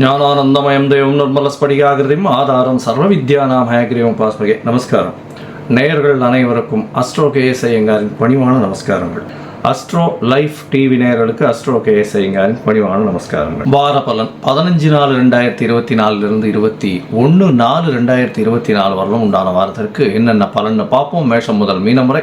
ஞானானந்தமயம் தேவம் நிர்மலஸ்படிகாகிருதியும் ஆதாரம் சர்வ வித்யா நாம் ஹயக்ரீவம் பாஸ்மகே நமஸ்காரம். நேயர்கள் அனைவருக்கும் அஸ்ட்ரோ கேஎஸ் ஐயங்காரின் பணிவான நமஸ்காரங்கள். அஸ்ட்ரோ லைஃப் டிவி நேயர்களுக்கு அஸ்ட்ரோ கேஎஸ் ஐயங்காரின் பணிவான நமஸ்காரங்கள். வார பலன் பதினஞ்சு நாலு ரெண்டாயிரத்தி இருபத்தி நாலுலேருந்து இருபத்தி ஒன்று நாலு ரெண்டாயிரத்தி இருபத்தி நாலு வரலும் உண்டான வாரத்திற்கு என்னென்ன பலன்னு பார்ப்போம். மேஷம் முதல் மீனம் வரை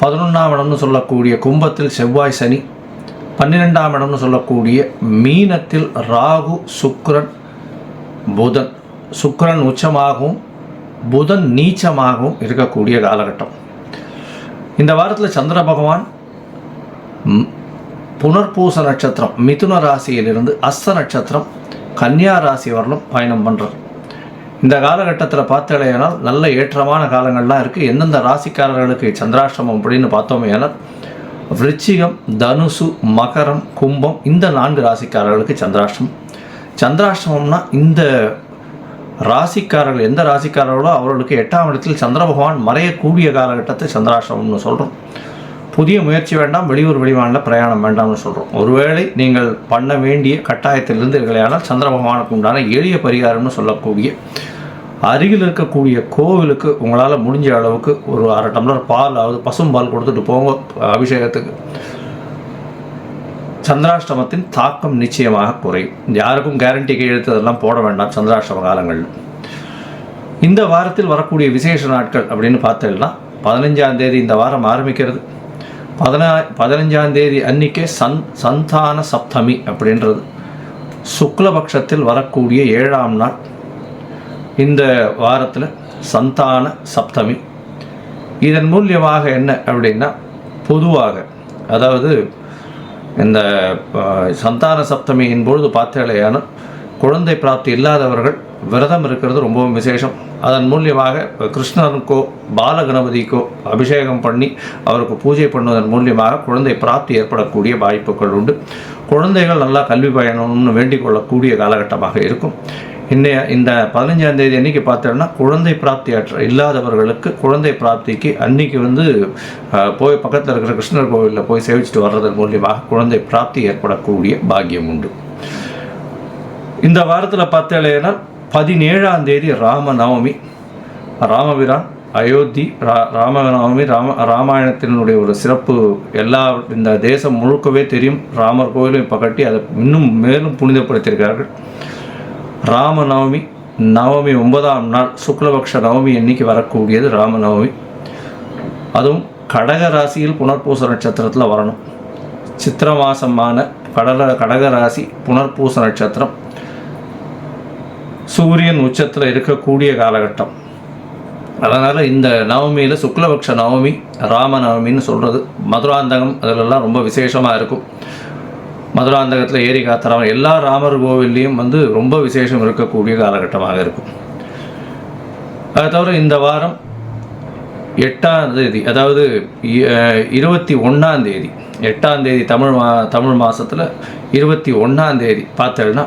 பதினொன்றாம் இடம்னு சொல்லக்கூடிய கும்பத்தில் செவ்வாய் சனி பன்னிரெண்டாம் இடம்னு சொல்லக்கூடிய மீனத்தில் ராகு சுக்ரன் புதன். சுக்ரன் உச்சமாகவும் புதன் நீச்சமாகவும் இருக்கக்கூடிய காலகட்டம். இந்த வாரத்தில் சந்திர பகவான் புனர்பூச நட்சத்திரம் மிதுன ராசியிலிருந்து அஸ்த நட்சத்திரம் கன்னியா ராசி வரலும் பயணம் பண்ணுறார் இந்த காலகட்டத்தில் பார்த்தலையானால் நல்ல ஏற்றமான காலங்கள்லாம் இருக்குது எந்தெந்த ராசிக்காரர்களுக்கு சந்திராஷ்டமம் அப்படின்னு பார்த்தோமே ஆனால் விருச்சிகம் தனுசு மகரம் கும்பம் இந்த நான்கு ராசிக்காரர்களுக்கு சந்திராஷ்டிரமம் சந்திராஷ்டிரமம்னா இந்த ராசிக்காரர்கள் எந்த ராசிக்காரர்களோ அவர்களுக்கு எட்டாம் இடத்தில் சந்திர பகவான் மறையக்கூடிய காலகட்டத்தை சந்திராஷ்டிரமம்னு சொல்கிறோம் புதிய முயற்சி வேண்டாம் வெளியூர் வெளிமாநில பிரயாணம் வேண்டாம்னு சொல்கிறோம் ஒருவேளை நீங்கள் பண்ண வேண்டிய கட்டாயத்தில் இருந்தீர்களேயானால் சந்திர பகவானுக்கு உண்டான எளிய பரிகாரம்னு சொல்லக்கூடிய அருகில் இருக்கக்கூடிய கோவிலுக்கு உங்களால் முடிஞ்ச அளவுக்கு ஒரு அரை டம்ளர் பால் அதாவது பசும்பால் கொடுத்துட்டு போங்க அபிஷேகத்துக்கு. சந்திராஷ்டமத்தின் தாக்கம் நிச்சயமாக குறையும். யாருக்கும் கேரண்டி கையெழுத்து அதெல்லாம் போட வேண்டாம் சந்திராஷ்டம காலங்களில். இந்த வாரத்தில் வரக்கூடிய விசேஷ நாட்கள் அப்படின்னு பார்த்தோம்னா பதினஞ்சாம் தேதி இந்த வாரம் ஆரம்பிக்கிறது. பதினா பதினஞ்சாம் தேதி அன்னைக்கே சந் சந்தான சப்தமி அப்படின்றது. சுக்லபக்ஷத்தில் வரக்கூடிய ஏழாம் நாள். இந்த வாரத்தில் சந்தான சப்தமி. இதன் மூலியமாக என்ன அப்படின்னா பொதுவாக அதாவது இந்த சந்தான சப்தமியின் பொழுது பார்த்தேலையான குழந்தை பிராப்தி இல்லாதவர்கள் விரதம் இருக்கிறது ரொம்பவும் விசேஷம். அதன் மூலியமாக கிருஷ்ணனுக்கோ பாலகணபதிக்கோ அபிஷேகம் பண்ணி அவருக்கு பூஜை பண்ணுவதன் மூலியமாக குழந்தை பிராப்தி ஏற்படக்கூடிய வாய்ப்புகள் உண்டு. குழந்தைகள் நல்லா கல்வி பயணம்னு வேண்டிக் கொள்ளக்கூடிய காலகட்டமாக இருக்கும். இன்னைய இந்த பதினஞ்சாம் தேதி அன்னைக்கு பார்த்தோம்னா குழந்தை பிராப்தி அற்ற இல்லாதவர்களுக்கு குழந்தை பிராப்திக்கு அன்னைக்கு வந்து போய் பக்கத்தில் இருக்கிற கிருஷ்ணர் கோவிலில் போய் சேவிச்சுட்டு வர்றதன் மூலியமாக குழந்தை பிராப்தி ஏற்படக்கூடிய பாக்கியம் உண்டு. இந்த வாரத்தில் பார்த்தேன்னா பதினேழாம் தேதி ராமநவமி. ராமபிரான் அயோத்தி ரா ராமநவமி ராம ராமாயணத்தினுடைய ஒரு சிறப்பு. எல்லா இந்த தேசம் முழுக்கவே தெரியும். ராமர் கோயிலும் இப்போ கட்டி அதை இன்னும் மேலும் புனிதப்படுத்தியிருக்கார்கள் ராமநவமி நவமி ஒன்பதாம் நாள் சுக்லபக்ஷ நவமி அன்னைக்கு வரக்கூடியது ராமநவமி. அதுவும் கடக ராசியில் புனர்பூச நட்சத்திரத்தில் வரணும். சித்திர மாசமான கடல கடக ராசி புனர்பூச நட்சத்திரம். சூரியன் உச்சத்தில் இருக்கக்கூடிய காலகட்டம். அதனால் இந்த நவமியில் சுக்லபக்ஷ நவமி ராம நவமின்னு சொல்கிறது மதுராந்தகம் அதிலெல்லாம் ரொம்ப விசேஷமாக இருக்கும். மதுராந்தகத்தில் ஏரி காத்தராமன் எல்லா ராமர் கோவில்லையும் வந்து ரொம்ப விசேஷம் இருக்கக்கூடிய காலகட்டமாக இருக்கும். அதை தவிர இந்த வாரம் எட்டாம் தேதி அதாவது இருபத்தி ஒன்றாம் தேதி எட்டாம் தேதி தமிழ் மா தமிழ் மாதத்தில் இருபத்தி ஒன்றாம் தேதி பார்த்தேன்னா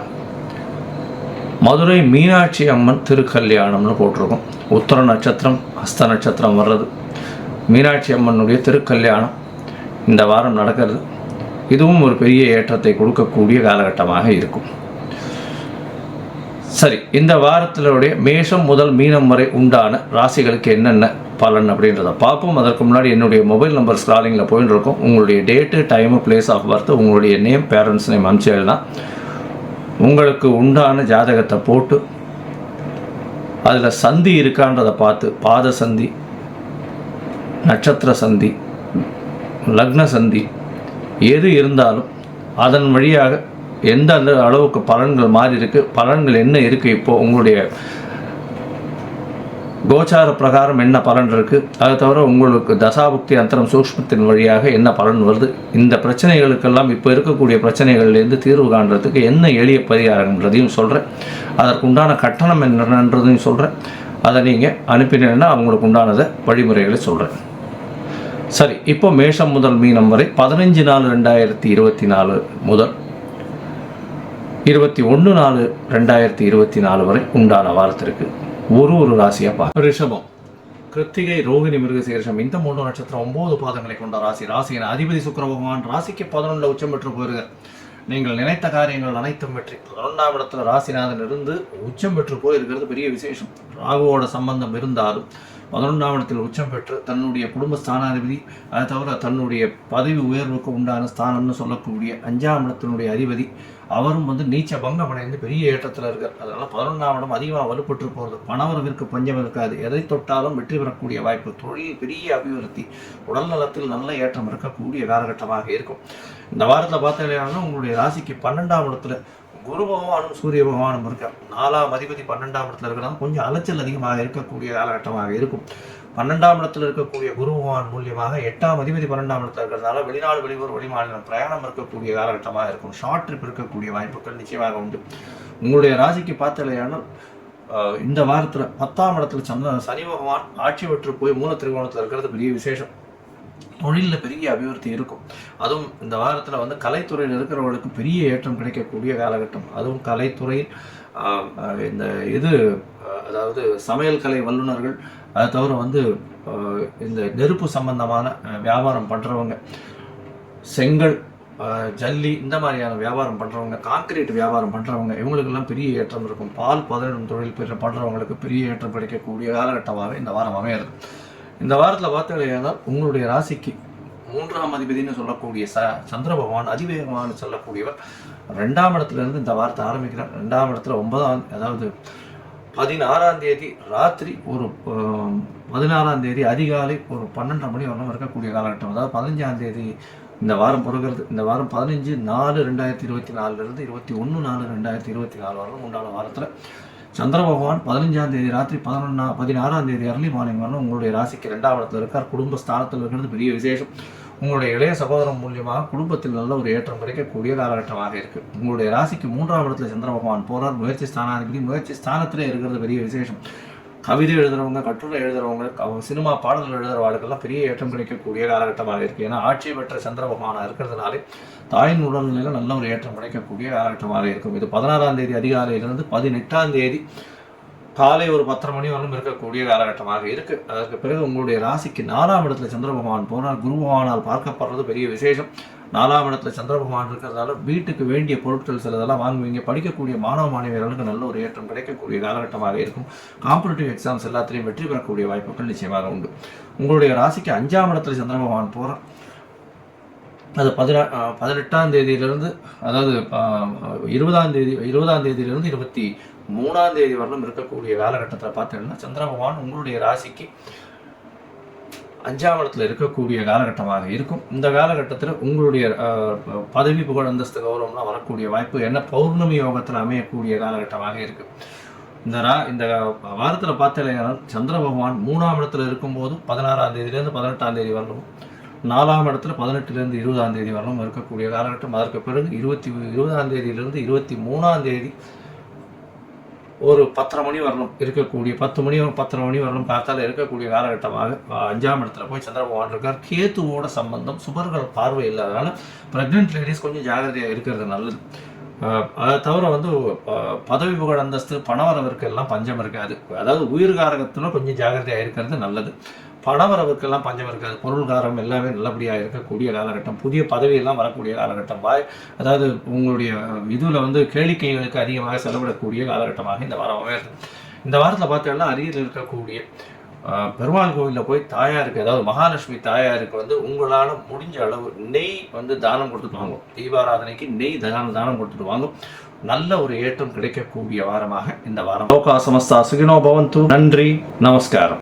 மதுரை மீனாட்சி அம்மன் திருக்கல்யாணம்னு போட்டிருக்கோம். உத்தர நட்சத்திரம் ஹஸ்த நட்சத்திரம் வர்றது. மீனாட்சி அம்மனுடைய திருக்கல்யாணம் இந்த வாரம் நடக்கிறது. இதுவும் ஒரு பெரிய ஏற்றத்தை கொடுக்கக்கூடிய காலகட்டமாக இருக்கும். சரி இந்த வாரத்தினுடைய மேஷம் முதல் மீனம் வரை உண்டான ராசிகளுக்கு என்னென்ன பலன் அப்படின்றத பார்ப்போம். அதற்கு முன்னாடி என்னுடைய மொபைல் நம்பர் ஸ்க்ராலிங்கில் போயின்னு இருக்கும். உங்களுடைய date time place of birth உங்களுடைய நேம் பேரண்ட்ஸ் நேம் அனுப்பிச்சேன்னா உங்களுக்கு உண்டான ஜாதகத்தை போட்டு அதில் சந்தி இருக்கான்றதை பார்த்து பாத சந்தி நட்சத்திர சந்தி லக்ன சந்தி எது இருந்தாலும் அதன் வழியாக எந்த அந்த அளவுக்கு பலன்கள் மாறி இருக்குது பலன்கள் என்ன இருக்குது இப்போது உங்களுடைய கோச்சார பிரகாரம் என்ன பலன் இருக்குது அதை தவிர உங்களுக்கு தசாபுக்தி அந்தரம் சூக்ஷ்மத்தின் வழியாக என்ன பலன் வருது? இந்த பிரச்சனைகளுக்கெல்லாம் இப்போ இருக்கக்கூடிய பிரச்சனைகள்லேருந்து தீர்வு காண்றதுக்கு என்ன எளிய பரிகாரம்ன்றதையும் சொல்கிறேன் அதற்குண்டான கட்டணம் என்னன்றதையும் சொல்கிறேன் அதை நீங்கள் அனுப்பினீங்கன்னா அவங்களுக்கு உண்டானதை வழிமுறைகளை சொல்கிறேன் சரி இப்போ மேஷம் முதல் மீனம் வரை பதினஞ்சு நாலு ரெண்டாயிரத்தி இருபத்தி நாலு முதல் இருபத்தி ஒன்று நாலு ரெண்டாயிரத்தி இருபத்தி நாலு வரை உண்டான வாரத்திற்கு ஒரு ஒரு ராசியாக பார்க்க ரிஷபம். கிருத்திகை ரோகிணி மிருகசீரிஷம் இந்த மூன்று நட்சத்திரம் ஒன்பது பாதங்களை கொண்ட ராசி. ராசியின் அதிபதி சுக்கர பகவான் ராசிக்கு பதினொன்றில் உச்சம் பெற்று போயிருக்கார். நீங்கள் நினைத்த காரியங்கள் அனைத்தும் வெற்றி. பதினொன்றாம் இடத்துல ராசிநாதன் இருந்து உச்சம் பெற்று போயிருக்கிறது பெரிய விசேஷம். ராகுவோட சம்பந்தம் இருந்தாலும் பதினொன்றாம் இடத்தில் உச்சம் பெற்று தன்னுடைய குடும்ப ஸ்தானாதிபதி அதை தவிர தன்னுடைய பதவி உயர்வுக்கு உண்டான ஸ்தானம்னு சொல்லக்கூடிய அஞ்சாம் இடத்தினுடைய அதிபதி அவரும் வந்து நீச்ச பங்கம் அடைந்து பெரிய ஏற்றத்தில் இருக்கார். அதனால பதினொன்றாம் இடம் அதிகமாக வலுப்பட்டு போகிறது பணவரவிற்கு பஞ்சம் இருக்காது. எதை தொட்டாலும் வெற்றி பெறக்கூடிய வாய்ப்பு. தொழில் பெரிய அபிவிருத்தி. உடல் நலத்தில் நல்ல ஏற்றம் இருக்கக்கூடிய காலகட்டமாக இருக்கும். இந்த வாரத்தில் பார்த்தீங்கன்னா உங்களுடைய ராசிக்கு பன்னெண்டாம் இடத்துல குரு பகவானும் சூரிய பகவானும் இருக்கார். நாலாம் அதிபதி பன்னெண்டாம் இடத்துல இருக்கிறாங்க. கொஞ்சம் அலைச்சல் அதிகமாக இருக்கக்கூடிய காலகட்டமாக இருக்கும். பன்னெண்டாம் இடத்துல இருக்கக்கூடிய குருபகவான் மூலியமாக எட்டாம் அதிபதி பன்னெண்டாம் இடத்துல இருக்கிறதுனால வெளிநாடு வெளியூர் வெளிமாநிலம் பிரயாணம் இருக்கக்கூடிய காலகட்டமாக இருக்கும் ஷார்ட் ட்ரிப் இருக்கக்கூடிய வாய்ப்புகள் நிச்சயமாக உண்டு. உங்களுடைய ராசிக்கு பார்த்தலையானால் இந்த வாரத்தில் பத்தாம் இடத்துல சந்திர சனி பகவான் ஆட்சி பெற்று போய் மூல திரிகோணத்தில் இருக்கிறது பெரிய விசேஷம். தொழிலில் பெரிய அபிவிருத்தி இருக்கும். அதுவும் இந்த வாரத்தில் வந்து கலைத்துறையில் இருக்கிறவங்களுக்கு பெரிய ஏற்றம் கிடைக்கக்கூடிய காலகட்டம். அதுவும் கலைத்துறையில் இந்த இது அதாவது சமையல் கலை வல்லுநர்கள் அதை தவிர வந்து இந்த நெருப்பு சம்பந்தமான வியாபாரம் பண்ணுறவங்க செங்கல் ஜல்லி இந்த மாதிரியான வியாபாரம் பண்ணுறவங்க கான்கிரீட் வியாபாரம் பண்ணுறவங்க இவங்களுக்கெல்லாம் பெரிய ஏற்றம் இருக்கும். பால் பதனிடும் தொழில் பெற பண்ணுறவங்களுக்கு பெரிய ஏற்றம் கிடைக்கக்கூடிய காலகட்டமாகவே இந்த வாரம் அமையாது இந்த வாரத்தில் பார்த்தீங்கன்னா உங்களுடைய ராசிக்கு மூன்றாம் அதிபதினு சொல்லக்கூடிய ச சந்திர பகவான் அதிவேகமானு சொல்லக்கூடியவர் ரெண்டாம் இடத்துல இருந்து இந்த வாரத்தை ஆரம்பிக்கிறார். ரெண்டாம் இடத்துல ஒன்பதாம் அதாவது பதினாறாம் தேதி ராத்திரி ஒரு பதினாறாம் தேதி அதிகாலை ஒரு பன்னெண்டரை மணி வரணும் இருக்கக்கூடிய காலகட்டம். அதாவது பதினஞ்சாம் தேதி இந்த வாரம் பிறகுறது இந்த வாரம் பதினஞ்சு நாலு ரெண்டாயிரத்தி இருபத்தி நாலுலேருந்து இருபத்தி ஒன்று நாலு ரெண்டாயிரத்தி இருபத்தி நாலு வரலும் உண்டான வாரத்தில் சந்திர பகவான் பதினஞ்சாம் தேதி ராத்திரி பதினொன்னா பதினாறாம் தேதி அர்லி மார்னிங் வரணும் உங்களுடைய ராசிக்கு ரெண்டாம் இடத்துல இருக்கார். குடும்ப ஸ்தானத்தில் இருக்கிறது பெரிய விசேஷம். உங்களுடைய இளைய சகோதரம் மூலியமாக குடும்பத்தில் நல்ல ஒரு ஏற்றம் கிடைக்கக்கூடிய காலகட்டமாக இருக்கு. உங்களுடைய ராசிக்கு மூன்றாம் இடத்துல சந்திர பகவான் போறார். முயற்சி ஸ்தானாதிபதி முயற்சி ஸ்தானத்திலே இருக்கிறது பெரிய விசேஷம். கவிதை எழுதுறவங்க கட்டுரை எழுதுறவங்க சினிமா பாடல்கள் எழுதுறவாளுக்கெல்லாம் பெரிய ஏற்றம் கிடைக்கக்கூடிய காலகட்டமாக இருக்கு. ஏன்னா ஆட்சி பெற்ற சந்திர பகவானாக இருக்கிறதுனாலே தாயின் உடல்நிலையில் நல்ல ஒரு ஏற்றம் கிடைக்கக்கூடிய காலகட்டமாக இருக்கும். இது பதினாறாம் தேதி அதிகாலையிலிருந்து பதினெட்டாம் தேதி காலை ஒரு பத்தரை மணி வரலும் இருக்கக்கூடிய காலகட்டமாக இருக்கு. அதற்கு பிறகு உங்களுடைய ராசிக்கு நாலாம் இடத்துல சந்திர பகவான் போனால் குரு பகவானால் பார்க்கப்படுறது பெரிய விசேஷம். நாலாம் இடத்துல சந்திர பகவான் இருக்கிறதால வீட்டுக்கு வேண்டிய பொருட்கள் சிலதெல்லாம் வாங்குவீங்க. படிக்கக்கூடிய மாணவ மாணவியர்களுக்கு நல்ல ஒரு ஏற்றம் கிடைக்கக்கூடிய காலகட்டமாக இருக்கும். காம்படிட்டிவ் எக்ஸாம்ஸ் எல்லாத்திலையும் வெற்றி பெறக்கூடிய வாய்ப்புகள் நிச்சயமாக உண்டு. உங்களுடைய ராசிக்கு அஞ்சாம் இடத்துல சந்திர பகவான் போகிறார் அது பதினா பதினெட்டாம் தேதியிலிருந்து அதாவது இருபதாம் தேதி இருபதாம் தேதியிலிருந்து இருபத்தி மூணாம் தேதி வரலும் இருக்கக்கூடிய காலகட்டத்தில் பார்த்தீங்கன்னா சந்திர பகவான் உங்களுடைய ராசிக்கு அஞ்சாம் இடத்துல இருக்கக்கூடிய காலகட்டமாக இருக்கும். இந்த காலகட்டத்தில் உங்களுடைய பதவி புகழ் அந்தஸ்து கௌரவம்லாம் வரக்கூடிய வாய்ப்பு என்ன பௌர்ணமி யோகத்தில் அமையக்கூடிய காலகட்டமாக இருக்கு. இந்த ரா இந்த வாரத்தில் பார்த்தீங்கன்னா சந்திர பகவான் மூணாம் இடத்துல இருக்கும்போது பதினாறாம் தேதியிலேருந்து பதினெட்டாம் தேதி வரலும் நாலாம் இடத்துல பதினெட்டுலேருந்து இருபதாம் தேதி வரலும் இருக்கக்கூடிய காலகட்டம். அதற்கு பிறகு இருபத்தி இருபதாம் தேதியிலிருந்து இருபத்தி மூணாம் தேதி ஒரு பத்தரை மணி வரணும். இருக்கக்கூடிய பத்து மணி பத்தரை மணி வரணும் பார்த்தால இருக்கக்கூடிய காலகட்டமாக அஞ்சாம் இடத்துல போய் சந்திர பகவான் இருக்கார். கேத்துவோட சம்பந்தம் சுபர்கள் பார்வை இல்லாதனால ப்ரெக்னென்ட் லேடிஸ் கொஞ்சம் ஜாகிரதையாக இருக்கிறது நல்லது. அதை தவிர வந்து பதவி புகழ் அந்தஸ்து பணவரவிற்கு எல்லாம் பஞ்சம் இருக்காது அதாவது உயிர்காரகத்தில் கொஞ்சம் ஜாகிரதையாக இருக்கிறது நல்லது. பணவரவுக்கெல்லாம் பஞ்சம் இருக்காது. பொருள்காரம் எல்லாமே நல்லபடியாக இருக்கக்கூடிய காலகட்டம். புதிய பதவியெல்லாம் வரக்கூடிய காலகட்டம். வாய் அதாவது உங்களுடைய இதில் வந்து கேளிக்கைகளுக்கு அதிகமாக செலவிடக்கூடிய காலகட்டமாக இந்த வாரம் அமையாது இந்த வாரத்தில் பார்த்தீங்கன்னா அரியர் இருக்கக்கூடிய பெருமாள் கோவிலில் போய் தாயாருக்கு அதாவது மகாலட்சுமி தாயாருக்கு வந்து உங்களால் முடிஞ்ச அளவு நெய் வந்து தானம் கொடுத்துட்டு வாங்கும் தீபாராதனைக்கு நெய் தானம் தானம் கொடுத்துட்டு வாங்கும் நல்ல ஒரு ஏற்றம் கிடைக்கக்கூடிய வாரமாக இந்த வாரம். லோகா சமஸ்தா சுகினோ பவந்து. நன்றி. நமஸ்காரம்.